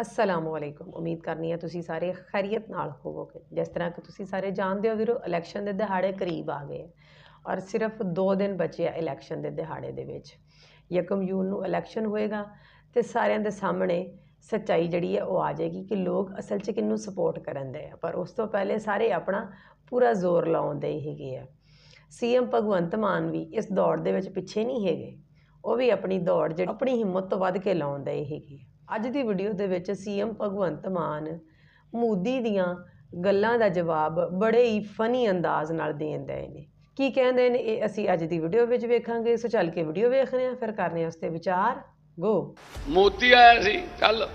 ਅਸਲਾਮੁਅਲੈਕੁਮ ਉਮੀਦ ਕਰਨੀ ਹੈ ਤੁਸੀਂ ਸਾਰੇ ਖੈਰੀਅਤ ਨਾਲ ਹੋਵੋਗੇ। ਜਿਸ ਤਰ੍ਹਾਂ ਕਿ ਤੁਸੀਂ ਸਾਰੇ ਜਾਣਦੇ ਹੋ ਵੀਰੋ, ਇਲੈਕਸ਼ਨ ਦੇ ਦਿਹਾੜੇ ਕਰੀਬ ਆ ਗਏ ਹੈ ਔਰ ਸਿਰਫ 2 ਦਿਨ ਬਚੇ ਆ ਇਲੈਕਸ਼ਨ ਦੇ ਦਿਹਾੜੇ ਦੇ ਵਿੱਚ। ਯਕਮ ਯੂਨ ਨੂੰ ਇਲੈਕਸ਼ਨ ਹੋਏਗਾ ਤੇ ਸਾਰਿਆਂ ਦੇ ਸਾਹਮਣੇ ਸੱਚਾਈ ਜਿਹੜੀ ਹੈ ਉਹ ਆ ਜਾਏਗੀ ਕਿ ਲੋਕ ਅਸਲ 'ਚ ਕਿਹਨੂੰ ਸਪੋਰਟ ਕਰਨ ਦੇ ਆ। ਪਰ ਉਸ ਤੋਂ ਪਹਿਲੇ ਸਾਰੇ ਆਪਣਾ ਪੂਰਾ ਜ਼ੋਰ ਲਾਉਂਦੇ ਹੀ ਹੈਗੇ ਆ। ਸੀਐਮ ਭਗਵੰਤ ਮਾਨ ਵੀ ਇਸ ਦੌੜ ਦੇ ਵਿੱਚ ਪਿੱਛੇ ਨਹੀਂ ਹੈਗੇ। ਉਹ ਵੀ ਆਪਣੀ ਦੌੜ ਜਿਹੜੀ, ਆਪਣੀ ਹਿੰਮਤ ਤੋਂ ਵੱਧ ਕੇ ਲਾਉਂਦੇ ਹੀ ਹੈਗੇ ਅੱਜ ਦੀ ਵੀਡੀਓ ਦੇ ਵਿੱਚ ਸੀਐਮ ਭਗਵੰਤ ਮਾਨ ਮੋਦੀ ਦੀਆਂ ਗੱਲਾਂ ਦਾ ਜਵਾਬ ਬੜੇ ਹੀ ਫਨੀ ਅੰਦਾਜ਼ ਨਾਲ ਦੇਣ ਦੇ ਨੇ। ਕੀ ਕਹਿੰਦੇ ਨੇ? ਇਹ ਅਸੀਂ ਅੱਜ ਦੀ ਵੀਡੀਓ ਵਿੱਚ ਵੇਖਾਂਗੇ। ਸੋ ਚੱਲ ਕੇ ਵੀਡੀਓ ਵੇਖਦੇ ਹਾਂ ਫਿਰ ਕਰਨੇ ਆ ਉਸ ਵਿਚਾਰ। ਗੋ ਮੋਦੀ ਆਇਆ ਸੀ ਕੱਲ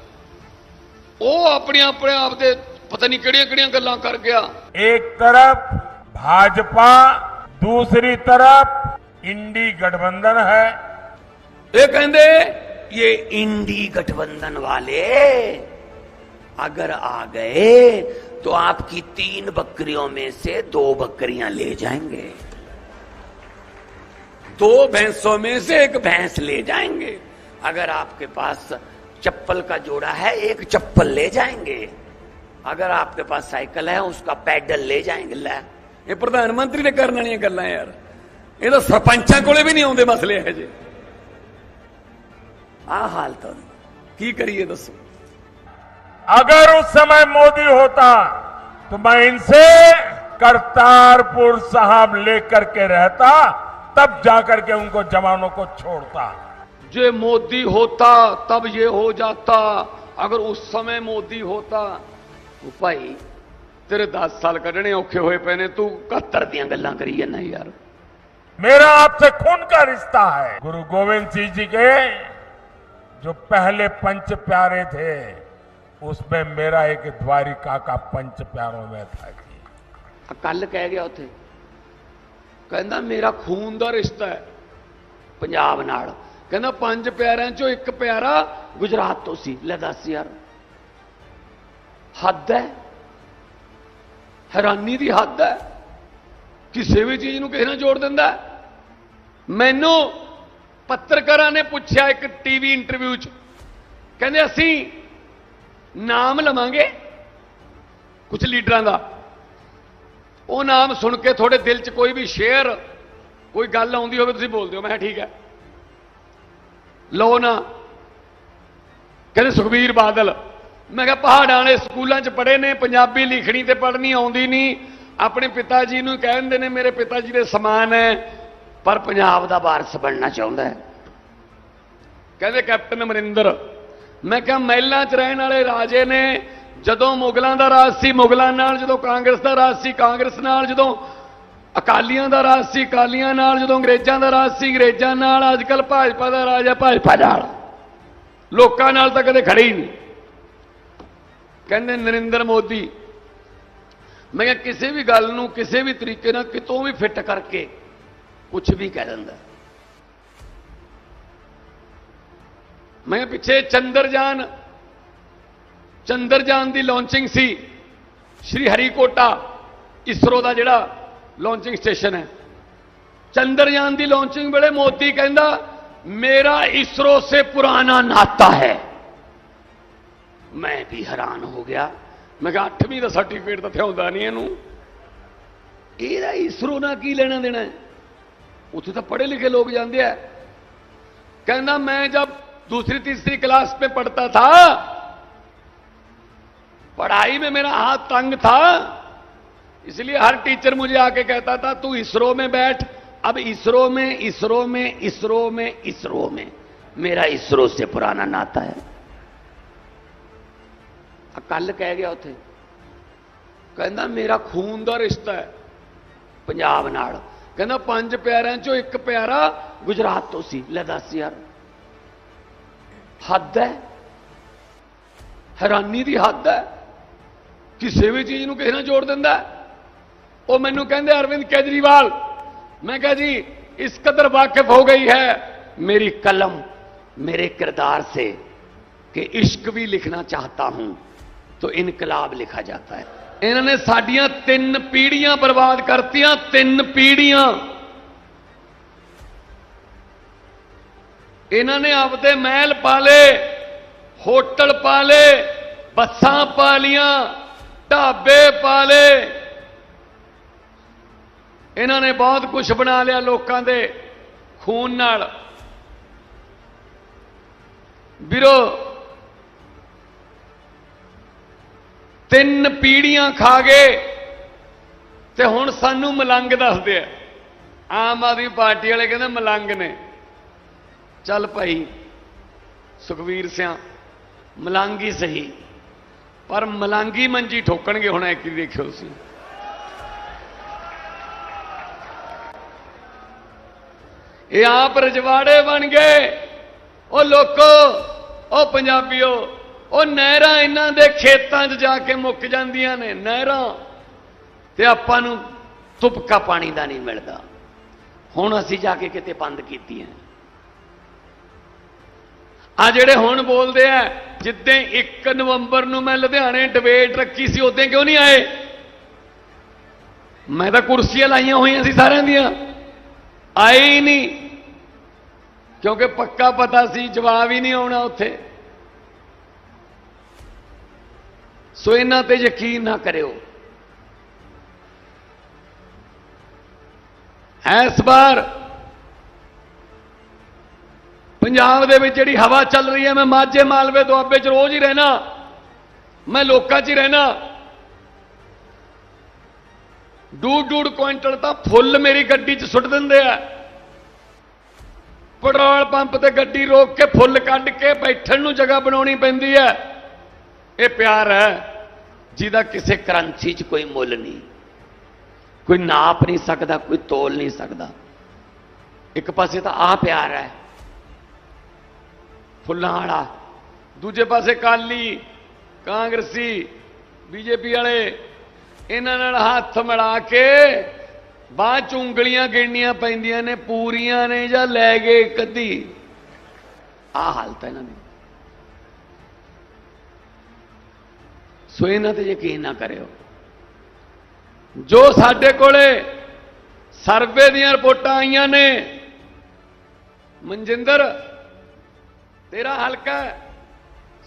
ਉਹ ਆਪਣੇ ਆਪਣੇ ਆਪ ਦੇ ਪਤਾ ਨਹੀਂ ਕਿਹੜੀਆਂ ਕਿਹੜੀਆਂ ਗੱਲਾਂ ਕਰ ਗਿਆ। ਇੱਕ ਤਰਫ ਭਾਜਪਾ ਦੂਸਰੀ ਤਰਫ ਇੰਡੀ ਗਠਬੰਧਨ ਹੈ। ਇਹ ਕਹਿੰਦੇ ये इंडी गठबंधन वाले अगर आ गए तो आपकी तीन बकरियों में से दो बकरियाँ ले जाएँगे। दो भैंसों में से एक भैंस ले जाएँगे। अगर आपके पास चप्पल का जोड़ा है, एक चप्पल ले जाएँगे। अगर आपके पास साइकिल है, उसका पैडल ले जाएँगे। ले। ये प्रधानमंत्री ने करना नहीं करना यार। ये तो सरपंचा को भी नहीं आते मसले है जी। आ हाल तो की करिए दसो? अगर उस समय मोदी होता तो मैं इनसे करतारपुर साहब लेकर के रहता तब जाकर के उनको जवानों को छोड़ता। जो मोदी होता तब ये हो जाता। अगर उस समय मोदी होता तो भाई तेरे दस साल कटने औखे हुए पहने तू कहत्तर दिया गल् करी ना यार। मेरा आपसे खून का रिश्ता है। गुरु गोविंद सिंह जी के जो पहले पंच प्यारे थे उसमें मेरा एक द्वारिका का पंच प्यारों में था जी ਕੱਲ ਕਹਿ ਗਿਆ ਉੱਥੇ ਕਹਿੰਦਾ ਮੇਰਾ ਖੂਨ ਦਾ ਰਿਸ਼ਤਾ ਹੈ ਪੰਜਾਬ ਨਾਲ ਕਹਿੰਦਾ ਪੰਜ ਪਿਆਰਿਆਂ ਚੋਂ ਇੱਕ ਪਿਆਰਾ ਗੁਜਰਾਤ ਤੋਂ ਸੀ ਲੈ ਦੱਸ ਯਾਰ ਹੱਦ ਹੈ ਹੈਰਾਨੀ ਦੀ ਹੱਦ ਹੈ ਕਿਸੇ ਵੀ ਚੀਜ਼ ਨੂੰ ਕਿਸੇ ਨਾਲ ਜੋੜ ਦਿੰਦਾ ਹੈ। ਮੈਨੂੰ ਪੱਤਰਕਾਰਾਂ ਨੇ ਪੁੱਛਿਆ ਇੱਕ ਟੀਵੀ ਇੰਟਰਵਿਊ 'ਚ। ਕਹਿੰਦੇ, ਅਸੀਂ ਨਾਮ ਲਵਾਂਗੇ ਕੁਝ ਲੀਡਰਾਂ ਦਾ। ਉਹ ਨਾਮ ਸੁਣ ਕੇ ਤੁਹਾਡੇ ਦਿਲ 'ਚ ਕੋਈ ਵੀ ਸ਼ੇਅਰ, ਕੋਈ ਗੱਲ ਆਉਂਦੀ ਹੋਵੇ, ਤੁਸੀਂ ਬੋਲਦੇ ਹੋ। ਮੈਂ ਕਿਹਾ, ਠੀਕ ਹੈ। ਲਓ ਨਾ। ਕਹਿੰਦੇ, ਸੁਖਬੀਰ ਬਾਦਲ। ਮੈਂ ਕਿਹਾ, ਪਹਾੜਾਂ ਵਾਲੇ ਸਕੂਲਾਂ 'ਚ ਪੜ੍ਹੇ ਨੇ, ਪੰਜਾਬੀ ਲਿਖਣੀ ਤੇ ਪੜ੍ਹਨੀ ਆਉਂਦੀ ਨਹੀਂ ਆਪਣੇ ਪਿਤਾ ਜੀ ਨੂੰ ਕਹਿੰਦੇ ਨੇ, ਮੇਰੇ ਪਿਤਾ ਜੀ ਦੇ ਸਮਾਨ ਹੈ ਪਰ ਪੰਜਾਬ ਦਾ ਵਾਰਸ ਬਣਨਾ ਚਾਹੁੰਦਾ ਹੈ। ਕਹਿੰਦੇ, ਕੈਪਟਨ ਅਮਰਿੰਦਰ, ਮੈਂ ਕਿਹਾ ਮਹਿਲਾਂ 'ਚ ਰਹਿਣ ਵਾਲੇ ਰਾਜੇ ਨੇ ਜਦੋਂ ਮੁਗਲਾਂ ਦਾ ਰਾਜ ਸੀ, ਮੁਗਲਾਂ ਨਾਲ ਜਦੋਂ ਕਾਂਗਰਸ ਦਾ ਰਾਜ ਸੀ, ਕਾਂਗਰਸ ਨਾਲ ਜਦੋਂ ਅਕਾਲੀਆਂ ਦਾ ਰਾਜ ਸੀ, ਅਕਾਲੀਆਂ ਨਾਲ ਜਦੋਂ ਅੰਗਰੇਜ਼ਾਂ ਦਾ ਰਾਜ ਸੀ, ਅੰਗਰੇਜ਼ਾਂ ਨਾਲ ਅੱਜ ਕੱਲ ਭਾਜਪਾ ਦਾ ਰਾਜ ਹੈ, ਭਾਜਪਾ ਨਾਲ। ਲੋਕਾਂ ਨਾਲ ਤਾਂ ਕਦੇ ਖੜੇ ਹੀ ਨਹੀਂ। ਕਹਿੰਦੇ, ਨਰਿੰਦਰ ਮੋਦੀ, ਮੈਂ ਕਿਹਾ ਕਿਸੇ ਵੀ ਗੱਲ ਨੂੰ ਕਿਸੇ ਵੀ ਤਰੀਕੇ ਨਾਲ ਕਿਤੋਂ ਵੀ ਫਿੱਟ ਕਰਕੇ ਕੁਝ ਵੀ ਕਹਿ ਦਿੰਦਾ। ਮੈਂ ਪਿੱਛੇ ਚੰਦਰਯਾਨ ਚੰਦਰਯਾਨ ਦੀ ਲਾਂਚਿੰਗ ਸੀ। ਸ਼੍ਰੀ ਹਰੀਕੋਟਾ, ਇਸਰੋ ਦਾ ਜਿਹੜਾ ਲਾਂਚਿੰਗ ਸਟੇਸ਼ਨ ਹੈ। ਚੰਦਰਯਾਨ ਦੀ ਲਾਂਚਿੰਗ ਵੇਲੇ ਮੋਦੀ ਕਹਿੰਦਾ, ਮੇਰਾ ਇਸਰੋ ਸੇ ਪੁਰਾਣਾ ਨਾਤਾ ਹੈ। ਮੈਂ ਵੀ ਹੈਰਾਨ ਹੋ ਗਿਆ। ਮੈਂ ਕਿਹਾ 8ਵੀਂ ਦਾ ਸਰਟੀਫਿਕੇਟ ਤਾਂ ਥਿਆਉਂਦਾ ਨਹੀਂ ਇਹਨੂੰ। ਇਹਦਾ ਇਸਰੋ ਨਾਲ ਕੀ ਲੈਣਾ ਦੇਣਾ ਹੈ? उसे तो पढ़े लिखे लोग जाते हैं। कहना, मैं जब दूसरी, तीसरी क्लास में पढ़ता था, पढ़ाई में मेरा हाथ तंग था, इसलिए हर टीचर मुझे आके कहता था, तू इसरो में बैठ, अब इसरो में इसरो में इसरो में इसरो में, मेरा इसरो से पुराना नाता है। कल कह गया उथे कहना, मेरा खून का रिश्ता है, पंजाब नाड़ ਕਹਿੰਦਾ ਪੰਜ ਪਿਆਰਿਆਂ ਚੋਂ ਇੱਕ ਪਿਆਰਾ ਗੁਜਰਾਤ ਤੋਂ ਸੀ ਲੈ ਦੱਸ ਯਾਰ ਹੱਦ ਹੈ ਹੈਰਾਨੀ ਦੀ ਹੱਦ ਹੈ ਕਿਸੇ ਵੀ ਚੀਜ਼ ਨੂੰ ਕਿਸੇ ਨਾਲ ਜੋੜ ਦਿੰਦਾ ਹੈ। ਉਹ ਮੈਨੂੰ ਕਹਿੰਦੇ ਅਰਵਿੰਦ ਕੇਜਰੀਵਾਲ ਮੈਂ ਕਿਹਾ ਜੀ ਇਸ ਕਦਰ ਵਾਕਿਫ ਹੋ ਗਈ ਹੈ मेरी कलम मेरे किरदार से कि इश्क भी लिखना चाहता हूं तो इनकलाब लिखा जाता है ਇਹਨਾਂ ਨੇ ਸਾਡੀਆਂ ਤਿੰਨ ਪੀੜ੍ਹੀਆਂ ਬਰਬਾਦ ਕਰਤੀਆਂ, ਤਿੰਨ ਪੀੜ੍ਹੀਆਂ। ਇਹਨਾਂ ਨੇ ਆਪਦੇ ਮਹਿਲ ਪਾਲੇ, ਹੋਟਲ ਪਾ ਲੇ ਬੱਸਾਂ ਪਾ ਲੀਆਂ ਢਾਬੇ ਪਾ ਲੇ ਇਹਨਾਂ ਨੇ ਬਹੁਤ ਕੁਝ ਬਣਾ ਲਿਆ ਲੋਕਾਂ ਦੇ ਖੂਨ ਨਾਲ। ਵੀਰੋ ਤਿੰਨ ਪੀੜੀਆਂ ਖਾ ਗਏ ਤੇ ਹੁਣ ਸਾਨੂੰ ਮਲੰਗ ਦੱਸਦੇ ਆ। ਆਮ ਆਦਮੀ ਪਾਰਟੀ ਵਾਲੇ ਕਹਿੰਦੇ ਮਲੰਗ ਨੇ। ਚੱਲ ਭਾਈ, ਸੁਖਵੀਰ ਸਿਆ, ਮਲੰਗੀ ਸਹੀ। ਪਰ ਮਲੰਗੀ ਮੰਜੀ ਠੋਕਣਗੇ ਹੁਣ ਐ ਕੀ ਦੇਖਿਓ ਤੁਸੀਂ। ਇਹ ਆਪ ਰਜਵਾੜੇ ਬਣ ਗਏ। ਉਹ ਲੋਕੋ, ਉਹ ਪੰਜਾਬੀਓ ਉਹ ਨਹਿਰਾਂ ਇਹਨਾਂ ਦੇ ਖੇਤਾਂ 'ਚ ਜਾ ਕੇ ਮੁੱਕ ਜਾਂਦੀਆਂ ਨੇ, ਨਹਿਰਾਂ। ਤੇ ਆਪਾਂ ਨੂੰ ਤੁਪਕਾ ਪਾਣੀ ਦਾ ਨਹੀਂ ਮਿਲਦਾ। ਹੁਣ ਅਸੀਂ ਜਾ ਕੇ ਕਿਤੇ ਬੰਦ ਕੀਤੀਆਂ। ਆ ਜਿਹੜੇ ਹੁਣ ਬੋਲਦੇ ਆ, ਜਿੱਦਾਂ 1 ਨਵੰਬਰ ਨੂੰ ਮੈਂ ਲੁਧਿਆਣੇ ਡਿਬੇਟ ਰੱਖੀ ਸੀ, ਉਦੋਂ ਕਿਉਂ ਨਹੀਂ ਆਏ? ਮੈਂ ਤਾਂ ਕੁਰਸੀਆਂ ਲਾਈਆਂ ਹੋਈਆਂ ਸੀ ਸਾਰਿਆਂ ਦੀਆਂ। ਆਏ ਹੀ ਨਹੀਂ। ਕਿਉਂਕਿ ਪੱਕਾ ਪਤਾ ਸੀ, ਜਵਾਬ ਹੀ ਨਹੀਂ ਆਉਣਾ ਉੱਥੇ। ਸੋ ਇਹਨਾਂ ਤੇ ਯਕੀਨ ਨਾ ਕਰਿਓ। ਇਸ ਵਾਰ ਪੰਜਾਬ ਦੇ ਵਿੱਚ ਜਿਹੜੀ ਹਵਾ ਚੱਲ ਰਹੀ ਹੈ, ਮੈਂ ਮਾਝੇ ਮਾਲਵੇ ਦੁਆਬੇ 'ਚ ਰੋਜ਼ ਹੀ ਰਹਿਣਾ ਮੈਂ ਲੋਕਾਂ 'ਚ ਹੀ ਰਹਿਣਾ ਡੂਡ ਡੂਡ ਕੁਇੰਟਲ ਤਾਂ ਫੁੱਲ ਮੇਰੀ ਗੱਡੀ 'ਚ ਸੁੱਟ ਦਿੰਦੇ ਆ। ਪੈਟਰੋਲ ਪੰਪ ਤੇ ਗੱਡੀ ਰੋਕ ਕੇ ਫੁੱਲ ਕੱਢ ਕੇ ਬੈਠਣ ਨੂੰ ਜਗ੍ਹਾ ਬਣਾਉਣੀ ਪੈਂਦੀ ਹੈ। ਇਹ ਪਿਆਰ ਹੈ। ਜਿਹਦਾ ਕਿਸੇ ਕਰੰਸੀ 'ਚ ਕੋਈ ਮੁੱਲ ਨਹੀਂ। ਕੋਈ ਨਾਪ ਨਹੀਂ ਸਕਦਾ, ਕੋਈ ਤੋਲ ਨਹੀਂ ਸਕਦਾ। ਇੱਕ ਪਾਸੇ ਤਾਂ ਆ ਪਿਆਰ ਹੈ, ਫੁੱਲਾਂ ਵਾਲਾ। ਦੂਜੇ ਪਾਸੇ ਕਾਲੀ, ਕਾਂਗਰਸੀ, ਬੀਜੇਪੀ ਵਾਲੇ, ਇਹਨਾਂ ਨਾਲ ਹੱਥ ਮਿਲਾ ਕੇ ਬਾਅਦ ਚ ਉਂਗਲੀਆਂ ਗਿਣਨੀਆਂ ਪੈਂਦੀਆਂ ਨੇ, ਪੂਰੀਆਂ ਨੇ ਜਾਂ ਲੈ ਗਏ ਕਦੀ ਆ ਹਾਲਤ ਹੈ ਇਹਨਾਂ ਦੀ। ਸੋ ਇਹਨਾਂ ਤੇ ਯਕੀਨ ਨਾ ਕਰਿਓ। ਜੋ ਸਾਡੇ ਕੋਲੇ ਸਰਵੇ ਦੀਆਂ ਰਿਪੋਰਟਾਂ ਆਈਆਂ ਨੇ, ਮਨਜਿੰਦਰ, ਤੇਰਾ ਹਲਕਾ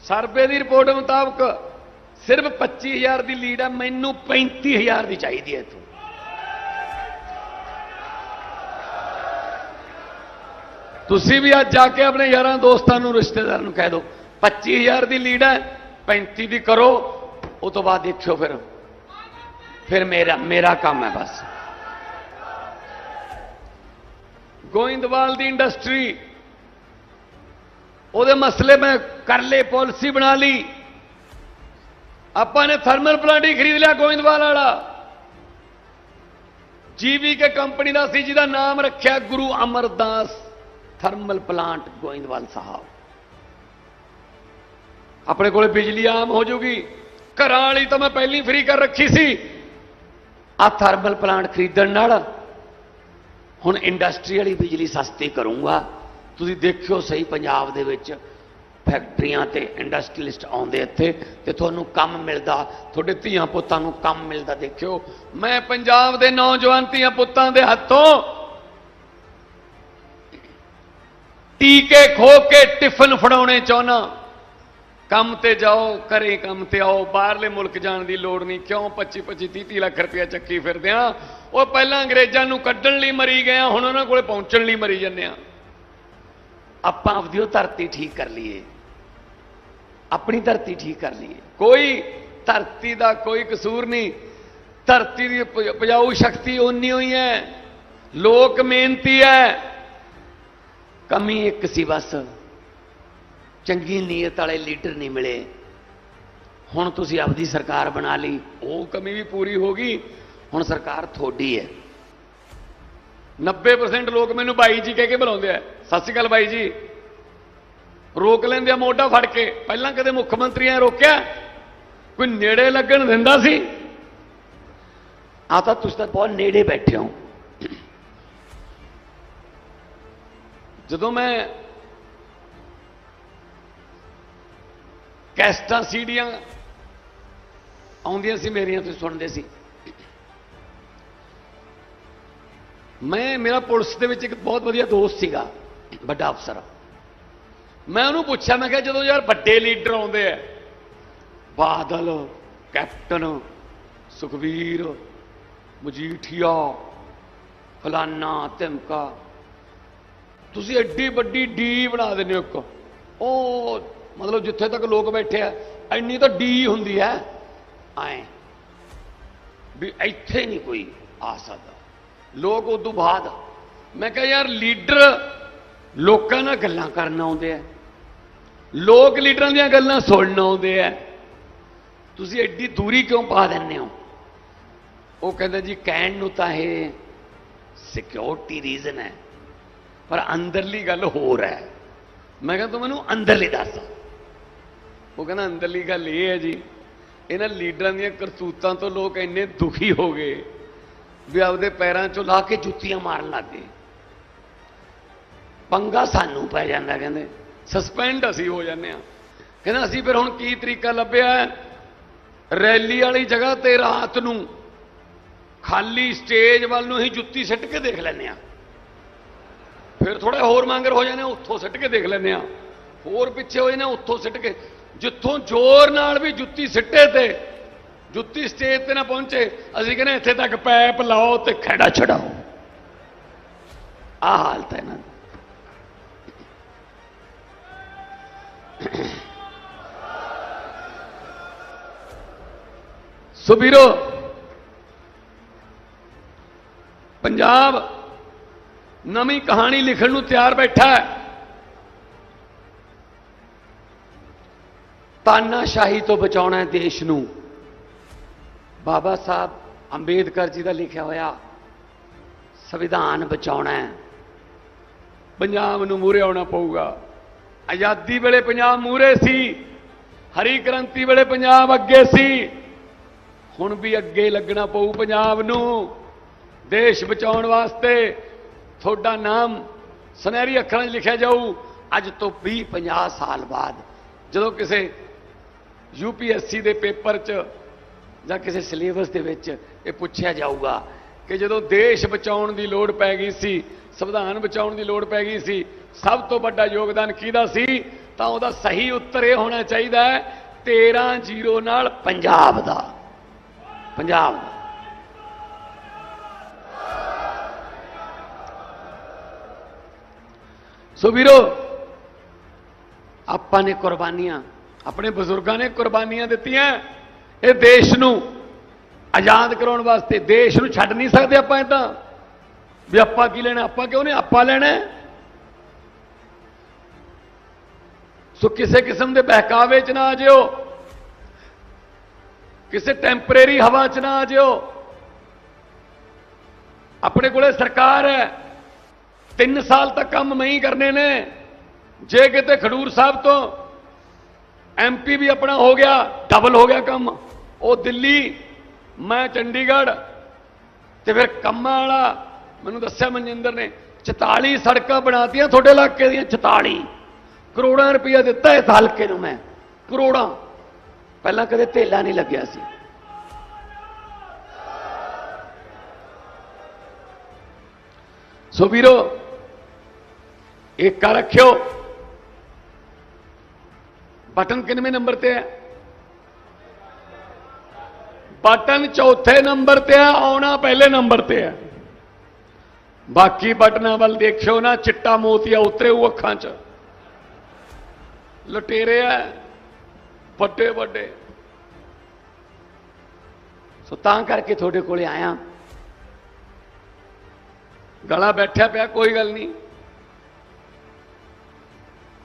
ਸਰਵੇ ਦੀ ਰਿਪੋਰਟ ਮੁਤਾਬਕ ਸਿਰਫ 25000 ਦੀ ਲੀਡ ਹੈ, ਮੈਨੂੰ 35000 ਦੀ ਚਾਹੀਦੀ ਹੈ ਤੂੰ ਤੁਸੀਂ ਵੀ ਅੱਜ ਜਾ ਕੇ ਆਪਣੇ ਯਾਰਾਂ ਦੋਸਤਾਂ ਨੂੰ, ਰਿਸ਼ਤੇਦਾਰਾਂ ਨੂੰ ਕਹਿ ਦਿਓ 25000 ਦੀ ਲੀਡ ਹੈ 35 ਦੀ ਕਰੋ। ਉਹ ਤੋਂ ਬਾਅਦ ਦੇਖਿਓ ਫਿਰ। ਫਿਰ ਮੇਰਾ ਮੇਰਾ ਕੰਮ ਹੈ ਬਸ। ਗੋਇੰਦਵਾਲ ਦੀ ਇੰਡਸਟਰੀ। ਉਹਦੇ ਮਸਲੇ ਮੈਂ ਕਰ ਲਏ, ਪਾਲਿਸੀ ਬਣਾ ਲਈ। ਆਪਾਂ ਨੇ ਥਰਮਲ ਪਲਾਂਟ ਹੀ ਖਰੀਦ ਲਿਆ ਗੋਇੰਦਵਾਲ ਵਾਲਾ। ਜੀਵੀ ਕੇ ਕੰਪਨੀ ਦਾ ਸੀ, ਜਿਹਦਾ ਨਾਮ ਰੱਖਿਆ ਗੁਰੂ ਅਮਰਦਾਸ ਥਰਮਲ ਪਲਾਂਟ ਗੋਇੰਦਵਾਲ ਸਾਹਿਬ। ਆਪਣੇ ਕੋਲੇ ਬਿਜਲੀ ਆਮ ਹੋ ਜਾਊਗੀ ਘਰਾਂ ਵਾਲੀ ਤਾਂ ਮੈਂ ਪਹਿਲੀ ਫ੍ਰੀ ਕਰ ਰੱਖੀ ਸੀ। ਆ ਥਰਮਲ ਪਲਾਂਟ ਖਰੀਦਣ ਨਾਲ ਹੁਣ ਇੰਡਸਟਰੀ ਵਾਲੀ ਬਿਜਲੀ ਸਸਤੀ ਕਰੂੰਗਾ। ਤੁਸੀਂ ਦੇਖਿਓ ਸਹੀ ਪੰਜਾਬ ਦੇ ਵਿੱਚ ਫੈਕਟਰੀਆਂ ਤੇ ਇੰਡਸਟਰੀਲਿਸਟ ਆਉਂਦੇ ਇੱਥੇ ਤੇ ਤੁਹਾਨੂੰ ਕੰਮ ਮਿਲਦਾ, ਤੁਹਾਡੇ ਧੀਆਂ ਪੁੱਤਾਂ ਨੂੰ ਕੰਮ ਮਿਲਦਾ, ਦੇਖਿਓ। ਮੈਂ ਪੰਜਾਬ ਦੇ ਨੌਜਵਾਨ ਧੀਆਂ ਪੁੱਤਾਂ ਦੇ ਹੱਥੋਂ ਟੀਕੇ ਖੋ ਕੇ ਟਿਫਨ ਫੜਾਉਣੇ ਚਾਹੁੰਨਾ ਕੰਮ ਤੇ ਜਾਓ, ਘਰੇ ਕੰਮ ਤੇ ਆਓ, ਬਾਹਰਲੇ ਮੁਲਕ ਜਾਣ ਦੀ ਲੋੜ ਨਹੀਂ। ਕਿਉਂ 25 25 30 30 ਲੱਖ ਰੁਪਇਆ ਚੱਕੀ ਫਿਰਦੇ ਆ? ਉਹ ਪਹਿਲਾਂ ਅੰਗਰੇਜ਼ਾਂ ਨੂੰ ਕੱਢਣ ਲਈ ਮਰੀ ਗਏ ਆ, ਹੁਣ ਉਹਨਾਂ ਕੋਲੇ ਪਹੁੰਚਣ ਲਈ ਮਰੀ ਜੰਨੇ ਆ। ਆਪਾਂ ਆਪਦੀ ਉਹ ਧਰਤੀ ਠੀਕ ਕਰ ਲਈਏ। ਆਪਣੀ ਧਰਤੀ ਠੀਕ ਕਰ ਲਈਏ। ਕੋਈ ਧਰਤੀ ਦਾ ਕੋਈ ਕਸੂਰ ਨਹੀਂ। ਧਰਤੀ ਦੀ ਉਪਜਾਊ ਸ਼ਕਤੀ ਓਨੀ ਹੋਈ ਹੈ ਲੋਕ ਮਿਹਨਤੀ ਹੈ ਕਮੀ ਇੱਕ ਸੀ ਬਸ। ਚੰਗੀ ਨੀਅਤ ਵਾਲੇ ਲੀਡਰ ਨਹੀਂ ਮਿਲੇ। ਹੁਣ ਤੁਸੀਂ ਆਪਦੀ ਸਰਕਾਰ ਬਣਾ ਲਈ, ਉਹ ਕਮੀ ਵੀ ਪੂਰੀ ਹੋ ਗਈ, ਹੁਣ ਸਰਕਾਰ ਤੁਹਾਡੀ ਹੈ। 90% ਲੋਕ ਮੈਨੂੰ ਬਾਈ ਜੀ ਕਹਿ ਕੇ ਬੁਲਾਉਂਦੇ ਆ। ਸਤਿ ਸ਼੍ਰੀ ਅਕਾਲ ਬਾਈ ਜੀ। ਰੋਕ ਲੈਂਦੇ ਆ ਮੋਢਾ ਫੜ ਕੇ। ਪਹਿਲਾਂ ਕਦੇ ਮੁੱਖ ਮੰਤਰੀਆਂ ਰੋਕਿਆ? ਕੋਈ ਨੇੜੇ ਲੱਗਣ ਦਿੰਦਾ ਸੀ? ਆ ਤਾਂ ਤੁਸੀਂ ਤਾਂ ਬਹੁਤ ਨੇੜੇ ਬੈਠੇ ਹੋ। ਜਦੋਂ ਮੈਂ ਕੈਸਟਾਂ ਸੀੜੀਆਂ ਆਉਂਦੀਆਂ ਸੀ ਮੇਰੀਆਂ, ਤੁਸੀਂ ਸੁਣਦੇ ਸੀ। ਮੈਂ, ਮੇਰਾ ਪੁਲਿਸ ਦੇ ਵਿੱਚ ਇੱਕ ਬਹੁਤ ਵਧੀਆ ਦੋਸਤ ਸੀਗਾ, ਵੱਡਾ ਅਫਸਰ। ਮੈਂ ਉਹਨੂੰ ਪੁੱਛਿਆ, ਮੈਂ ਕਿਹਾ, ਜਦੋਂ ਯਾਰ ਵੱਡੇ ਲੀਡਰ ਆਉਂਦੇ ਆ, ਬਾਦਲ, ਕੈਪਟਨ ਸੁਖਵੀਰ ਮਜੀਠੀਆ, ਫਲਾਨਾ, ਧਮਕਾ, ਤੁਸੀਂ ਐਡੀ ਵੱਡੀ ਡੀ ਬਣਾ ਦਿੰਦੇ ਹੋ ਇੱਕ। ਉਹ ਮਤਲਬ ਜਿੱਥੇ ਤੱਕ ਲੋਕ ਬੈਠੇ ਆ, ਇੰਨੀ ਤਾਂ ਡੀ ਹੁੰਦੀ ਹੈ। ਐ ਵੀ ਇੱਥੇ ਨਹੀਂ ਕੋਈ ਆ ਸਕਦਾ। ਲੋਕ ਉਦੋਂ ਬਾਅਦ, ਮੈਂ ਕਿਹਾ ਯਾਰ ਲੀਡਰ ਲੋਕਾਂ ਨਾਲ ਗੱਲਾਂ ਕਰਨ ਆਉਂਦੇ ਆ। ਲੋਕ ਲੀਡਰਾਂ ਦੀਆਂ ਗੱਲਾਂ ਸੁਣਨ ਆਉਂਦੇ ਆ। ਤੁਸੀਂ ਐਡੀ ਦੂਰੀ ਕਿਉਂ ਪਾ ਦਿੰਦੇ ਹੋ? ਉਹ ਕਹਿੰਦਾ ਜੀ, ਕਹਿਣ ਨੂੰ ਤਾਂ ਇਹ ਸਿਕਿਉਰਿਟੀ ਰੀਜ਼ਨ ਹੈ, ਪਰ ਅੰਦਰਲੀ ਗੱਲ ਹੋਰ ਹੈ। ਮੈਂ ਕਿਹਾ ਤੂੰ ਮੈਨੂੰ ਅੰਦਰਲੀ ਦੱਸ। ਉਹ ਕਹਿੰਦਾ ਅੰਦਰਲੀ ਗੱਲ ਇਹ ਹੈ ਜੀ ਇਹਨਾਂ ਲੀਡਰਾਂ ਦੀਆਂ ਕਰਤੂਤਾਂ ਤੋਂ ਲੋਕ ਇੰਨੇ ਦੁਖੀ ਹੋ ਗਏ ਵੀ ਆਪਦੇ ਪੈਰਾਂ 'ਚੋਂ ਲਾ ਕੇ ਜੁੱਤੀਆਂ ਮਾਰਨ ਲੱਗ ਗਏ। ਪੰਗਾ ਸਾਨੂੰ ਪੈ ਜਾਂਦਾ ਕਹਿੰਦੇ। ਸਸਪੈਂਡ ਅਸੀਂ ਹੋ ਜਾਂਦੇ ਆ ਕਹਿੰਦਾ ਅਸੀਂ ਫਿਰ ਹੁਣ ਕੀ ਤਰੀਕਾ ਲੱਭਿਆ ਰੈਲੀ ਵਾਲੀ ਜਗ੍ਹਾ ਤੇ ਰਾਤ ਨੂੰ ਖਾਲੀ ਸਟੇਜ ਵੱਲ ਨੂੰ ਹੀ ਜੁੱਤੀ ਸਿੱਟ ਕੇ ਦੇਖ ਲੈਂਦੇ ਆ ਫਿਰ ਥੋੜਾ ਹੋਰ ਮੰਗਰ ਹੋ ਜਾਂਦੇ ਆ, ਉੱਥੋਂ ਸਿੱਟ ਕੇ ਦੇਖ ਲੈਂਦੇ ਆ ਹੋਰ ਪਿੱਛੇ ਹੋ ਜਾਂਦੇ ਉੱਥੋਂ ਸਿੱਟ ਕੇ ਜਿੱਥੋਂ ਜ਼ੋਰ ਨਾਲ ਵੀ ਜੁੱਤੀ ਸਿੱਟੇ ਤੇ ਜੁੱਤੀ ਸਟੇਜ ਤੇ ਨਾ ਪਹੁੰਚੇ, ਅਸੀਂ ਕਹਿੰਦੇ ਇੱਥੇ ਤੱਕ ਪੈਪ ਲਾਓ ਤੇ ਖੜਾ ਛਡਾਓ। ਆ ਹਾਲਤ ਹੈ ਇਹਨਾਂ ਦੀ। ਸੋ ਵੀਰੋ, ਪੰਜਾਬ ਨਵੀਂ ਕਹਾਣੀ ਲਿਖਣ ਨੂੰ ਤਿਆਰ ਬੈਠਾ ਹੈ। ਤਾਨਾਸ਼ਾਹੀ ਤੋਂ ਬਚਾਉਣਾ ਹੈ ਦੇਸ਼ ਨੂੰ। ਬਾਬਾ ਸਾਹਿਬ ਅੰਬੇਦਕਰ ਜੀ ਦਾ ਲਿਖਿਆ ਹੋਇਆ ਸੰਵਿਧਾਨ ਬਚਾਉਣਾ ਹੈ। ਪੰਜਾਬ ਨੂੰ ਮੂਰੇ ਆਉਣਾ ਪਊਗਾ। ਆਜ਼ਾਦੀ ਵੇਲੇ ਪੰਜਾਬ ਮੂਰੇ ਸੀ। ਹਰੀ ਕ੍ਰਾਂਤੀ ਵੇਲੇ ਪੰਜਾਬ ਅੱਗੇ ਸੀ। ਹੁਣ ਵੀ ਅੱਗੇ ਲੱਗਣਾ ਪਊ ਪੰਜਾਬ ਨੂੰ। ਦੇਸ਼ ਬਚਾਉਣ ਵਾਸਤੇ ਤੁਹਾਡਾ ਨਾਮ ਸੁਨਹਿਰੀ ਅੱਖਰਾਂ 'ਚ ਲਿਖਿਆ ਜਾਊ। ਅੱਜ ਤੋਂ 20 50 ਸਾਲ ਬਾਅਦ ਜਦੋਂ ਕਿਸੇ ਯੂਪੀਐਸਸੀ ਦੇ ਪੇਪਰ 'ਚ ਜਾਂ ਕਿਸੇ ਸਿਲੇਬਸ ਦੇ ਵਿੱਚ ਇਹ ਪੁੱਛਿਆ ਜਾਊਗਾ ਕਿ ਜਦੋਂ ਦੇਸ਼ ਬਚਾਉਣ ਦੀ ਲੋੜ ਪੈ ਗਈ ਸੀ, ਸੰਵਿਧਾਨ ਬਚਾਉਣ ਦੀ ਲੋੜ ਪੈ ਗਈ ਸੀ, ਸਭ ਤੋਂ ਵੱਡਾ ਯੋਗਦਾਨ ਕਿਹਦਾ ਸੀ? ਤਾਂ ਉਹਦਾ ਸਹੀ ਉੱਤਰ ਇਹ ਹੋਣਾ ਚਾਹੀਦਾ ਹੈ 13 ਜ਼ੀਰੋ ਨਾਲ ਪੰਜਾਬ ਦਾ। ਪੰਜਾਬ ਦਾ। ਸੋ ਵੀਰੋ, ਆਪਾਂ ਨੇ ਕੁਰਬਾਨੀਆਂ ਆਪਣੇ ਬਜ਼ੁਰਗਾਂ ਨੇ ਕੁਰਬਾਨੀਆਂ ਦਿੱਤੀਆਂ। ਇਹ ਦੇਸ਼ ਨੂੰ ਆਜ਼ਾਦ ਕਰਾਉਣ ਵਾਸਤੇ ਦੇਸ਼ ਨੂੰ ਛੱਡ ਨਹੀਂ ਸਕਦੇ ਆਪਾਂ ਇਹ ਤਾਂ। ਵੀ ਆਪਾਂ ਕੀ ਲੈਣਾ, ਆਪਾਂ ਕਿਉਂ ਨਹੀਂ? ਆਪਾਂ ਲੈਣਾ ਸੋ ਕਿਸੇ ਕਿਸਮ ਦੇ ਬਹਿਕਾਵੇ 'ਚ ਨਾ ਆ ਜਿਓ। ਕਿਸੇ ਟੈਂਪਰੇਰੀ ਹਵਾ 'ਚ ਨਾ ਆ ਜਿਓ। ਆਪਣੇ ਕੋਲੇ ਸਰਕਾਰ ਹੈ। 3 ਸਾਲ ਤੱਕ ਕੰਮ ਮੈਂ ਹੀ ਕਰਨੇ ਨੇ। ਜੇ ਕਿਤੇ ਖਡੂਰ ਸਾਹਿਬ ਤੋਂ ਐਮਪੀ ਵੀ ਆਪਣਾ ਹੋ ਗਿਆ ਡਬਲ ਹੋ ਗਿਆ ਕੰਮ। ਉਹ ਦਿੱਲੀ, ਮੈਂ ਚੰਡੀਗੜ੍ਹ, ਤੇ ਫਿਰ ਕੰਮਾਂ ਵਾਲਾ, ਮੈਨੂੰ ਦੱਸਿਆ ਮਨਜਿੰਦਰ ਨੇ 44 ਸੜਕਾਂ ਬਣਾਤੀਆਂ ਤੁਹਾਡੇ ਇਲਾਕੇ ਦੀਆਂ 44 ਕਰੋੜਾਂ ਰੁਪਇਆ ਦਿੱਤਾ ਇਸ ਹਲਕੇ ਨੂੰ ਮੈਂ, ਕਰੋੜਾਂ। ਪਹਿਲਾਂ ਕਦੇ ਧੇਲਾ ਨਹੀਂ ਲੱਗਿਆ ਸੀ। ਸੋ ਵੀਰੋ, ਏਕਾ ਰੱਖਿਓ। ਬਟਨ ਕਿੰਨਵੇਂ ਨੰਬਰ ਤੇ ਹੈ ਬਟਨ ਚੌਥੇ ਨੰਬਰ ਤੇ ਹੈ ਆਉਣਾ ਪਹਿਲੇ ਨੰਬਰ ਤੇ ਹੈ ਬਾਕੀ ਬਟਨਾਂ ਵੱਲ ਦੇਖਿਓ ਨਾ ਚਿੱਟਾ ਮੋਤੀਆ ਉਤਰੇ ਉਹ ਅੱਖਾਂ 'ਚ ਲੁਟੇਰੇ ਆ ਵੱਡੇ ਵੱਡੇ ਸੋ ਤਾਂ ਕਰਕੇ ਤੁਹਾਡੇ ਕੋਲੇ ਆਇਆ ਗਲਾ ਬੈਠਿਆ ਪਿਆ ਕੋਈ ਗੱਲ ਨਹੀਂ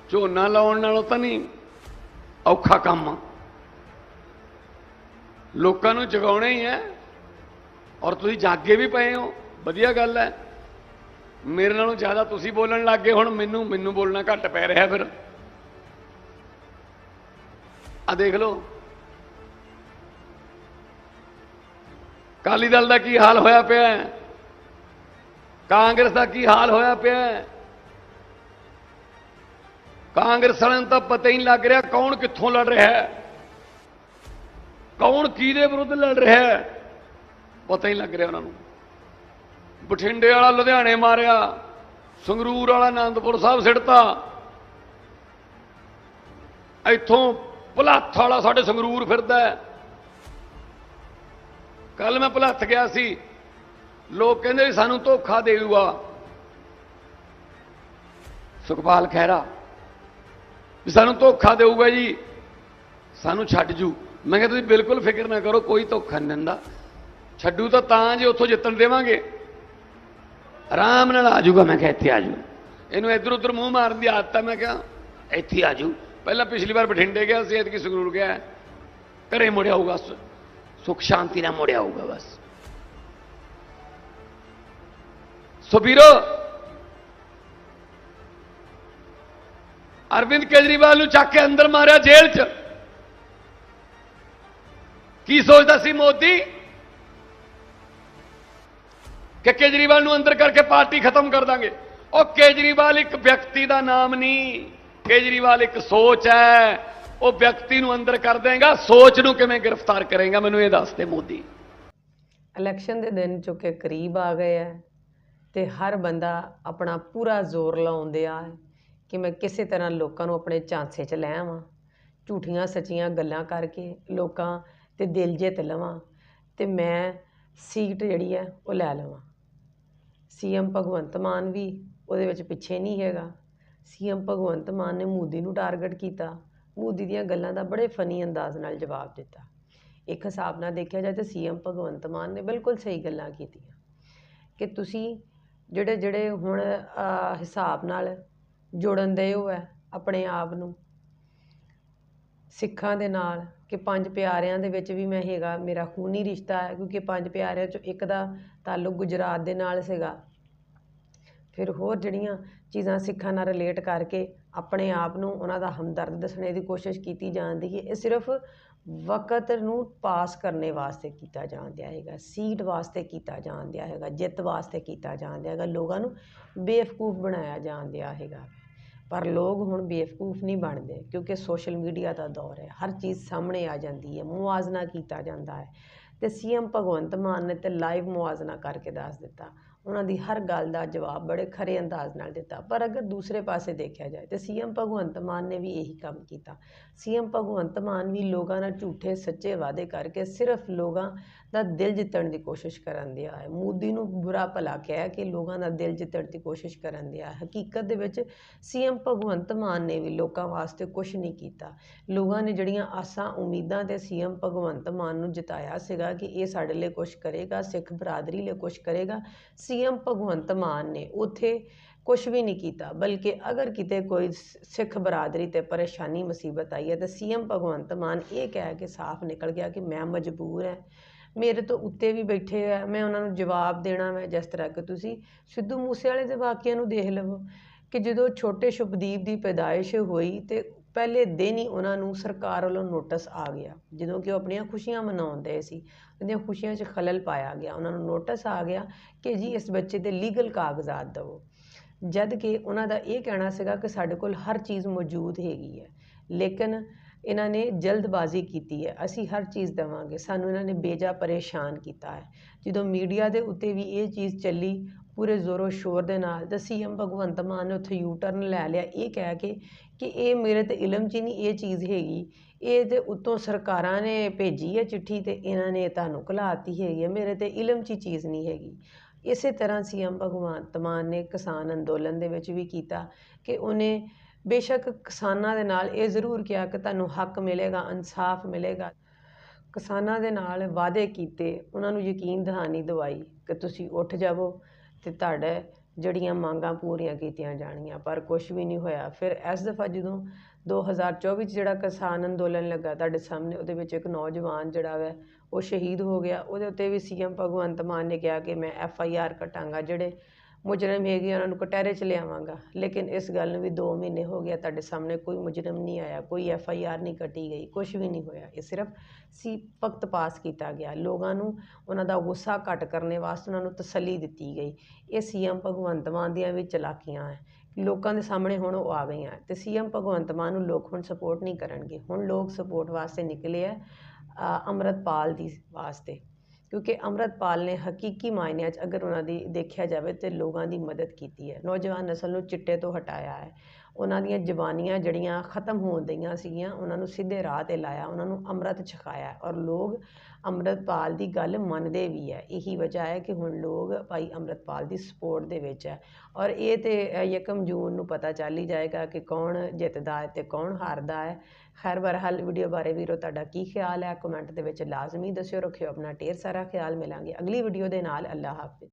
ਝੋਨਾ ਲਾਉਣ ਨਾਲੋਂ ਤਾਂ ਨਹੀਂ ਔਖਾ ਕੰਮ ਲੋਕਾਂ ਨੂੰ ਜਗਾਉਣਾ ਹੀ ਹੈ ਔਰ ਤੁਸੀਂ ਜਾਗੇ ਵੀ ਪਏ ਹੋ। ਵਧੀਆ ਗੱਲ ਹੈ। ਮੇਰੇ ਨਾਲੋਂ ਜ਼ਿਆਦਾ ਤੁਸੀਂ ਬੋਲਣ ਲੱਗ ਗਏ ਹੁਣ ਮੈਨੂੰ ਮੈਨੂੰ ਬੋਲਣਾ ਘੱਟ ਪੈ ਰਿਹਾ ਫਿਰ। ਆ ਦੇਖ ਲਓ। ਕਾਲੀ ਦਲ ਦਾ ਕੀ ਹਾਲ ਹੋਇਆ ਪਿਆ ਹੈ? ਕਾਂਗਰਸ ਦਾ ਕੀ ਹਾਲ ਹੋਇਆ ਪਿਆ ਹੈ? ਕਾਂਗਰਸ ਵਾਲਿਆਂ ਨੂੰ ਤਾਂ ਪਤਾ ਹੀ ਨਹੀਂ ਲੱਗ ਰਿਹਾ ਕੌਣ ਕਿੱਥੋਂ ਲੜ ਰਿਹਾ ਹੈ। ਕੌਣ ਕਿਹਦੇ ਵਿਰੁੱਧ ਲੜ ਰਿਹਾ ਹੈ। ਪਤਾ ਹੀ ਨਹੀਂ ਲੱਗ ਰਿਹਾ ਉਹਨਾਂ ਨੂੰ। ਬਠਿੰਡੇ ਵਾਲਾ ਲੁਧਿਆਣੇ ਮਾਰਿਆ, ਸੰਗਰੂਰ ਵਾਲਾ ਆਨੰਦਪੁਰ ਸਾਹਿਬ ਸਿੜਤਾ। ਇੱਥੋਂ ਭੁਲੱਥ ਵਾਲਾ ਸਾਡੇ ਸੰਗਰੂਰ ਫਿਰਦਾ ਕੱਲ ਮੈਂ ਭੁਲੱਥ ਗਿਆ ਸੀ। ਲੋਕ ਕਹਿੰਦੇ ਵੀ ਸਾਨੂੰ ਧੋਖਾ ਦੇਊਗਾ ਸੁਖਪਾਲ ਖਹਿਰਾ। ਵੀ ਸਾਨੂੰ ਧੋਖਾ ਦੇਊਗਾ ਜੀ। ਸਾਨੂੰ ਛੱਡ ਜੂ। ਮੈਂ ਕਿਹਾ ਤੁਸੀਂ ਬਿਲਕੁਲ ਫਿਕਰ ਨਾ ਕਰੋ, ਕੋਈ ਧੋਖਾ ਨਹੀਂ ਦਿੰਦਾ। ਛੱਡੂ ਤਾਂ ਤਾਂ ਜੇ ਉੱਥੋਂ ਜਿੱਤਣ ਦੇਵਾਂਗੇ। ਆਰਾਮ ਨਾਲ ਆ ਜਾਊਗਾ ਮੈਂ ਕਿਹਾ ਇੱਥੇ ਆ ਜਾਊ ਇਹਨੂੰ ਇੱਧਰ ਉੱਧਰ ਮੂੰਹ ਮਾਰਨ ਦੀ ਆਦਤ ਹੈ ਮੈਂ ਕਿਹਾ ਇੱਥੇ ਆ ਜੂ। ਪਹਿਲਾਂ ਪਿਛਲੀ ਵਾਰ ਬਠਿੰਡੇ ਗਿਆ ਸੀ, ਐਤਕੀ ਸੰਗਰੂਰ ਗਿਆ। ਘਰੇ ਮੁੜਿਆ ਹੋਊਗਾ, ਸੁ- ਸੁਖ ਸ਼ਾਂਤੀ ਨਾਲ ਮੁੜਿਆ ਹੋਊਗਾ ਬਸ। ਸੋ ਵੀਰੋ ਅਰਵਿੰਦ ਕੇਜਰੀਵਾਲ ਨੂੰ ਚੱਕ ਕੇ ਅੰਦਰ ਮਾਰਿਆ ਜੇਲ੍ਹ 'ਚ। ਕੀ ਸੋਚਦਾ ਸੀ ਮੋਦੀ? ਕਿ ਕੇਜਰੀਵਾਲ ਨੂੰ ਅੰਦਰ ਕਰਕੇ ਪਾਰਟੀ ਖਤਮ ਕਰ ਦਾਂਗੇ। ਉਹ ਕੇਜਰੀਵਾਲ ਇੱਕ ਵਿਅਕਤੀ ਦਾ ਨਾਮ ਨਹੀਂ। ਕੇਜਰੀਵਾਲ ਇੱਕ ਸੋਚ ਹੈ। ਉਹ ਵਿਅਕਤੀ ਨੂੰ ਅੰਦਰ ਕਰ ਦੇਗਾ। ਸੋਚ ਨੂੰ ਕਿਵੇਂ ਗ੍ਰਿਫਤਾਰ ਕਰੇਗਾ, ਮੈਨੂੰ ਇਹ ਦੱਸ ਦੇ ਮੋਦੀ। ਇਲੈਕਸ਼ਨ ਦੇ ਦਿਨ ਚੁੱਕੇ ਕਰੀਬ ਆ ਗਏ ਹੈ ਤੇ ਹਰ ਬੰਦਾ ਆਪਣਾ ਪੂਰਾ ਜ਼ੋਰ ਲਾਉਂਦੇ ਆ। ਕਿ ਮੈਂ ਕਿਸੇ ਤਰ੍ਹਾਂ ਲੋਕਾਂ ਨੂੰ ਆਪਣੇ ਝਾਂਸੇ 'ਚ ਲੈ ਆਵਾਂ, ਝੂਠੀਆਂ ਸੱਚੀਆਂ ਗੱਲਾਂ ਕਰਕੇ ਲੋਕਾਂ ਦੇ ਦਿਲ ਜਿੱਤ ਲਵਾਂ ਅਤੇ ਮੈਂ ਸੀਟ ਜਿਹੜੀ ਹੈ ਉਹ ਲੈ ਲਵਾਂ। ਸੀ ਸੀਐਮ ਭਗਵੰਤ ਮਾਨ ਵੀ ਉਹਦੇ ਵਿੱਚ ਪਿੱਛੇ ਨਹੀਂ ਹੈਗਾ। ਸੀ ਸੀਐਮ ਭਗਵੰਤ ਮਾਨ ਨੇ ਮੋਦੀ ਨੂੰ ਟਾਰਗੇਟ ਕੀਤਾ। ਮੋਦੀ ਦੀਆਂ ਗੱਲਾਂ ਦਾ ਬੜੇ ਫਨੀ ਅੰਦਾਜ਼ ਨਾਲ ਜਵਾਬ ਦਿੱਤਾ। ਇੱਕ ਹਿਸਾਬ ਨਾਲ ਦੇਖਿਆ ਜਾਏ ਤਾਂ ਸੀ ਸੀਐਮ ਭਗਵੰਤ ਮਾਨ ਨੇ ਬਿਲਕੁਲ ਸਹੀ ਗੱਲਾਂ ਕੀਤੀਆਂ। ਕਿ ਤੁਸੀਂ ਜਿਹੜੇ ਜਿਹੜੇ ਹੁਣ ਹਿਸਾਬ ਨਾਲ ਜੋੜਨ ਦੇ ਉਹ ਹੈ ਆਪਣੇ ਆਪ ਨੂੰ। ਸਿੱਖਾਂ ਦੇ ਨਾਲ ਕਿ ਪੰਜ ਪਿਆਰਿਆਂ ਦੇ ਵਿੱਚ ਵੀ ਮੈਂ ਹੈਗਾ, ਮੇਰਾ ਖੂਨੀ ਰਿਸ਼ਤਾ ਹੈ, ਕਿਉਂਕਿ ਪੰਜ ਪਿਆਰਿਆਂ ਚੋਂ ਇੱਕ ਦਾ ਤਾਲੁਕ ਗੁਜਰਾਤ ਦੇ ਨਾਲ ਸੀਗਾ। ਫਿਰ ਹੋਰ ਜਿਹੜੀਆਂ ਚੀਜ਼ਾਂ ਸਿੱਖਾਂ ਨਾਲ ਰਿਲੇਟ ਕਰਕੇ ਆਪਣੇ ਆਪ ਨੂੰ ਉਹਨਾਂ ਦਾ ਹਮਦਰਦ ਦੱਸਣੇ ਦੀ ਕੋਸ਼ਿਸ਼ ਕੀਤੀ ਜਾਂਦੀ ਹੈ ਇਹ ਸਿਰਫ ਵਕਤ ਨੂੰ ਪਾਸ ਕਰਨੇ ਵਾਸਤੇ ਕੀਤਾ ਜਾਂਦਿਆ ਹੈਗਾ ਸੀਟ ਵਾਸਤੇ ਕੀਤਾ ਜਾਂਦਿਆ ਹੈਗਾ, ਜਿੱਤ ਵਾਸਤੇ ਕੀਤਾ ਜਾਂਦਿਆ ਹੈਗਾ, ਲੋਕਾਂ ਨੂੰ ਬੇਵਕੂਫ ਬਣਾਇਆ ਜਾਂਦਿਆ ਹੈਗਾ। ਪਰ ਲੋਕ ਹੁਣ ਬੇਵਕੂਫ ਨਹੀਂ ਬਣਦੇ ਕਿਉਂਕਿ ਸੋਸ਼ਲ ਮੀਡੀਆ ਦਾ ਦੌਰ ਹੈ, ਹਰ ਚੀਜ਼ ਸਾਹਮਣੇ ਆ ਜਾਂਦੀ ਹੈ ਮੁਆਜ਼ਨਾ ਕੀਤਾ ਜਾਂਦਾ ਹੈ। ਤੇ ਸੀਐਮ ਭਗਵੰਤ ਮਾਨ ਨੇ ਤਾਂ ਲਾਈਵ ਮੁਆਜ਼ਨਾ ਕਰਕੇ ਦੱਸ ਦਿੱਤਾ। ਉਹਨਾਂ ਦੀ ਹਰ ਗੱਲ ਦਾ ਜਵਾਬ ਬੜੇ ਖਰੇ ਅੰਦਾਜ਼ ਨਾਲ ਦਿੱਤਾ। ਪਰ ਅਗਰ ਦੂਸਰੇ ਪਾਸੇ ਦੇਖਿਆ ਜਾਏ ਤੇ ਸੀਐਮ ਭਗਵੰਤ ਮਾਨ ਨੇ ਵੀ ਇਹੀ ਕੰਮ ਕੀਤਾ। ਸੀਐਮ ਭਗਵੰਤ ਮਾਨ ਵੀ ਲੋਕਾਂ ਨਾਲ ਝੂਠੇ ਸੱਚੇ ਵਾਅਦੇ ਕਰਕੇ ਸਿਰਫ ਲੋਕਾਂ ਦਾ ਦਿਲ ਜਿੱਤਣ ਦੀ ਕੋਸ਼ਿਸ਼ ਕਰਨ ਦਿਆ ਹੈ। ਮੋਦੀ ਨੂੰ ਬੁਰਾ ਭਲਾ ਕਿਹਾ ਕਿ ਲੋਕਾਂ ਦਾ ਦਿਲ ਜਿੱਤਣ ਦੀ ਕੋਸ਼ਿਸ਼ ਕਰਨ ਦਿਆ ਹਕੀਕਤ ਦੇ ਵਿੱਚ ਸੀਐਮ ਭਗਵੰਤ ਮਾਨ ਨੇ ਵੀ ਲੋਕਾਂ ਵਾਸਤੇ ਕੁਝ ਨਹੀਂ ਕੀਤਾ। ਲੋਕਾਂ ਨੇ ਜਿਹੜੀਆਂ ਆਸਾਂ, ਉਮੀਦਾਂ ਤੇ ਸੀਐਮ ਭਗਵੰਤ ਮਾਨ ਨੂੰ ਜਿਤਾਇਆ ਸੀਗਾ ਕਿ ਇਹ ਸਾਡੇ ਲਈ ਕੁਝ ਕਰੇਗਾ, ਸਿੱਖ ਬਰਾਦਰੀ ਲਈ ਕੁਝ ਕਰੇਗਾ, ਸੀਐਮ ਭਗਵੰਤ ਮਾਨ ਨੇ ਉਥੇ ਕੁਝ ਵੀ ਨਹੀਂ ਕੀਤਾ। ਬਲਕਿ ਅਗਰ ਕਿਤੇ ਕੋਈ ਸ- ਸਿੱਖ ਬਰਾਦਰੀ ਤੇ ਪਰੇਸ਼ਾਨੀ, ਮੁਸੀਬਤ ਆਈ ਹੈ, ਤਾਂ ਸੀਐਮ ਭਗਵੰਤ ਮਾਨ ਇਹ ਕਹਿ ਕੇ ਸਾਫ਼ ਨਿਕਲ ਗਿਆ ਕਿ ਮੈਂ ਮਜਬੂਰ ਹਾਂ। ਮੇਰੇ ਤੋਂ ਉੱਤੇ ਵੀ ਬੈਠੇ ਆ, ਮੈਂ ਉਹਨਾਂ ਨੂੰ ਜਵਾਬ ਦੇਣਾ ਮੈਂ ਜਿਸ ਤਰ੍ਹਾਂ ਕਿ ਤੁਸੀਂ ਸਿੱਧੂ ਮੂਸੇਵਾਲੇ ਦੇ ਵਾਕਿਆਂ ਨੂੰ ਦੇਖ ਲਵੋ ਕਿ ਜਦੋਂ ਛੋਟੇ ਸ਼ੁਭਦੀਪ ਦੀ ਪੈਦਾਇਸ਼ ਹੋਈ ਤੇ ਪਹਿਲੇ ਦਿਨ ਹੀ ਉਹਨਾਂ ਨੂੰ ਸਰਕਾਰ ਵੱਲੋਂ ਨੋਟਿਸ ਆ ਗਿਆ, ਜਦੋਂ ਕਿ ਉਹ ਆਪਣੀਆਂ ਖੁਸ਼ੀਆਂ ਮਨਾਉਂਦੇ ਸੀ, ਉਹਦੀਆਂ ਖੁਸ਼ੀਆਂ 'ਚ ਖਲਲ ਪਾਇਆ ਗਿਆ, ਉਹਨਾਂ ਨੂੰ ਨੋਟਿਸ ਆ ਗਿਆ ਕਿ ਜੀ ਇਸ ਬੱਚੇ ਦੇ ਲੀਗਲ ਕਾਗਜ਼ਾਤ ਦਿਓ ਜਦ ਕਿ ਉਹਨਾਂ ਦਾ ਇਹ ਕਹਿਣਾ ਸੀਗਾ ਕਿ ਸਾਡੇ ਕੋਲ ਹਰ ਚੀਜ਼ ਮੌਜੂਦ ਹੈਗੀ ਹੈ, ਲੇਕਿਨ ਇਹਨਾਂ ਨੇ ਜਲਦਬਾਜ਼ੀ ਕੀਤੀ ਹੈ। ਅਸੀਂ ਹਰ ਚੀਜ਼ ਦੇਵਾਂਗੇ। ਸਾਨੂੰ ਇਹਨਾਂ ਨੇ ਬੇਜਾ ਪਰੇਸ਼ਾਨ ਕੀਤਾ ਹੈ। ਜਦੋਂ ਮੀਡੀਆ ਦੇ ਉੱਤੇ ਵੀ ਇਹ ਚੀਜ਼ ਚੱਲੀ, ਪੂਰੇ ਜ਼ੋਰੋ ਸ਼ੋਰ ਦੇ ਨਾਲ ਤਾਂ ਸੀਐਮ ਭਗਵੰਤ ਮਾਨ ਨੇ ਉੱਥੇ ਯੂ ਟਰਨ ਲੈ ਲਿਆ। ਇਹ ਕਹਿ ਕੇ ਕਿ ਇਹ ਮੇਰੇ ਤੇ ਇਲਮ 'ਚ ਹੀ ਨਹੀਂ, ਇਹ ਚੀਜ਼ ਹੈਗੀ। ਇਹ ਤੇ ਉੱਤੋਂ ਸਰਕਾਰਾਂ ਨੇ ਭੇਜੀ ਹੈ ਚਿੱਠੀ ਤੇ ਇਹਨਾਂ ਨੇ ਤੁਹਾਨੂੰ ਘਲਾਤੀ ਹੈਗੀ ਹੈ। ਮੇਰੇ ਤੇ ਇਲਮ 'ਚ ਹੀ ਚੀਜ਼ ਨਹੀਂ ਹੈਗੀ। ਇਸੇ ਤਰ੍ਹਾਂ ਸੀਐਮ ਭਗਵੰਤ ਮਾਨ ਨੇ ਕਿਸਾਨ ਅੰਦੋਲਨ ਦੇ ਵਿੱਚ ਵੀ ਕੀਤਾ ਕਿ ਉਹਨੇ ਬੇਸ਼ੱਕ ਕਿਸਾਨਾਂ ਦੇ ਨਾਲ ਇਹ ਜ਼ਰੂਰ ਕਿਹਾ ਕਿ ਤੁਹਾਨੂੰ ਹੱਕ ਮਿਲੇਗਾ, ਇਨਸਾਫ ਮਿਲੇਗਾ। ਕਿਸਾਨਾਂ ਦੇ ਨਾਲ ਵਾਅਦੇ ਕੀਤੇ, ਉਹਨਾਂ ਨੂੰ ਯਕੀਨ ਦਹਾਨੀ ਦਵਾਈ ਕਿ ਤੁਸੀਂ ਉੱਠ ਜਾਵੋ ਤੇ ਤੁਹਾਡੇ ਜਿਹੜੀਆਂ ਮੰਗਾਂ ਪੂਰੀਆਂ ਕੀਤੀਆਂ ਜਾਣਗੀਆਂ, ਪਰ ਕੁਝ ਵੀ ਨਹੀਂ ਹੋਇਆ। ਫਿਰ ਇਸ ਦਫਾ ਜਦੋਂ 2024 ਚ ਜਿਹੜਾ ਕਿਸਾਨ ਅੰਦੋਲਨ ਲੱਗਾ, ਤੁਹਾਡੇ ਸਾਹਮਣੇ ਉਹਦੇ ਵਿੱਚ ਇੱਕ ਨੌਜਵਾਨ ਜਿਹੜਾ ਵੈ, ਉਹ ਸ਼ਹੀਦ ਹੋ ਗਿਆ। ਉਹਦੇ ਉੱਤੇ ਵੀ ਸੀਐਮ ਭਗਵੰਤ ਮਾਨ ਨੇ ਕਿਹਾ ਕਿ ਮੈਂ ਐਫ ਆਈ ਆਰ ਕਟਾਂਗਾ, ਜਿਹੜੇ ਮੁਜਰਮ ਹੈਗੇ ਉਹਨਾਂ ਨੂੰ ਕਟਹਿਰੇ 'ਚ ਲਿਆਵਾਂਗਾ। ਲੇਕਿਨ ਇਸ ਗੱਲ ਨੂੰ ਵੀ ਦੋ ਮਹੀਨੇ ਹੋ ਗਿਆ ਤੁਹਾਡੇ ਸਾਹਮਣੇ ਕੋਈ ਮੁਜਰਮ ਨਹੀਂ ਆਇਆ ਕੋਈ ਐਫ ਆਈ ਆਰ ਨਹੀਂ ਕੱਟੀ ਗਈ ਕੁਛ ਵੀ ਨਹੀਂ ਹੋਇਆ। ਇਹ ਸਿਰਫ ਸੀ ਵਕਤ ਪਾਸ ਕੀਤਾ ਗਿਆ। ਲੋਕਾਂ ਨੂੰ ਉਹਨਾਂ ਦਾ ਗੁੱਸਾ ਘੱਟ ਕਰਨੇ ਵਾਸਤੇ ਉਹਨਾਂ ਨੂੰ ਤਸੱਲੀ ਦਿੱਤੀ ਗਈ। ਇਹ ਸੀ ਸੀਐਮ ਭਗਵੰਤ ਮਾਨ ਦੀਆਂ ਵੀ ਚਲਾਕੀਆਂ ਹੈ ਲੋਕਾਂ ਦੇ ਸਾਹਮਣੇ ਹੁਣ ਉਹ ਆ ਗਈਆਂ। ਤੇ ਸੀਐਮ ਭਗਵੰਤ ਮਾਨ ਨੂੰ ਲੋਕ ਹੁਣ ਸਪੋਰਟ ਨਹੀਂ ਕਰਨਗੇ। ਹੁਣ ਲੋਕ ਸਪੋਰਟ ਵਾਸਤੇ ਨਿਕਲੇ ਆ ਅ, ਅੰਮ੍ਰਿਤਪਾਲ ਦੀ ਵਾਸਤੇ। ਕਿਉਂਕਿ ਅੰਮ੍ਰਿਤਪਾਲ ਨੇ ਹਕੀਕੀ ਮਾਇਨਿਆਂ 'ਚ ਅਗਰ ਉਹਨਾਂ ਦੀ ਦੇਖਿਆ ਜਾਵੇ ਤਾਂ ਲੋਕਾਂ ਦੀ ਮਦਦ ਕੀਤੀ ਹੈ। ਨੌਜਵਾਨ ਨਸਲ ਨੂੰ ਚਿੱਟੇ ਤੋਂ ਹਟਾਇਆ ਹੈ। ਉਹਨਾਂ ਦੀਆਂ ਜਵਾਨੀਆਂ ਜਿਹੜੀਆਂ ਖਤਮ ਹੋਣ ਦਈਆਂ ਸੀਗੀਆਂ, ਉਹਨਾਂ ਨੂੰ ਸਿੱਧੇ ਰਾਹ ਤੇ ਲਾਇਆ, ਉਹਨਾਂ ਨੂੰ ਅੰਮ੍ਰਿਤ ਛਕਾਇਆ ਔਰ ਲੋਕ ਅੰਮ੍ਰਿਤਪਾਲ ਦੀ ਗੱਲ ਮੰਨਦੇ ਵੀ ਹੈ। ਇਹੀ ਵਜ੍ਹਾ ਹੈ ਕਿ ਹੁਣ ਲੋਕ ਭਾਈ ਅੰਮ੍ਰਿਤਪਾਲ ਦੀ ਸਪੋਰਟ ਦੇ ਵਿੱਚ ਹੈ ਔਰ ਇਹ ਤੇ ਯਕਮ ਜੂਨ ਨੂੰ ਪਤਾ ਚੱਲ ਹੀ ਜਾਏਗਾ ਕਿ ਕੌਣ ਜਿੱਤਦਾ ਹੈ ਅਤੇ ਕੌਣ ਹਾਰਦਾ ਹੈ। ਖੈਰ ਬਹਰਹਾਲ ਵੀਡੀਓ ਬਾਰੇ ਵੀਰੋ ਤੁਹਾਡਾ ਕੀ ਖਿਆਲ ਹੈ? ਕਮੈਂਟ ਦੇ ਵਿੱਚ ਲਾਜ਼ਮੀ ਦੱਸਿਓ, ਰੱਖਿਓ ਆਪਣਾ ਢੇਰ ਸਾਰਾ ਖਿਆਲ, ਮਿਲਾਂਗੇ ਅਗਲੀ ਵੀਡੀਓ ਦੇ ਨਾਲ ਅੱਲਾ ਹਾਫਿਜ਼।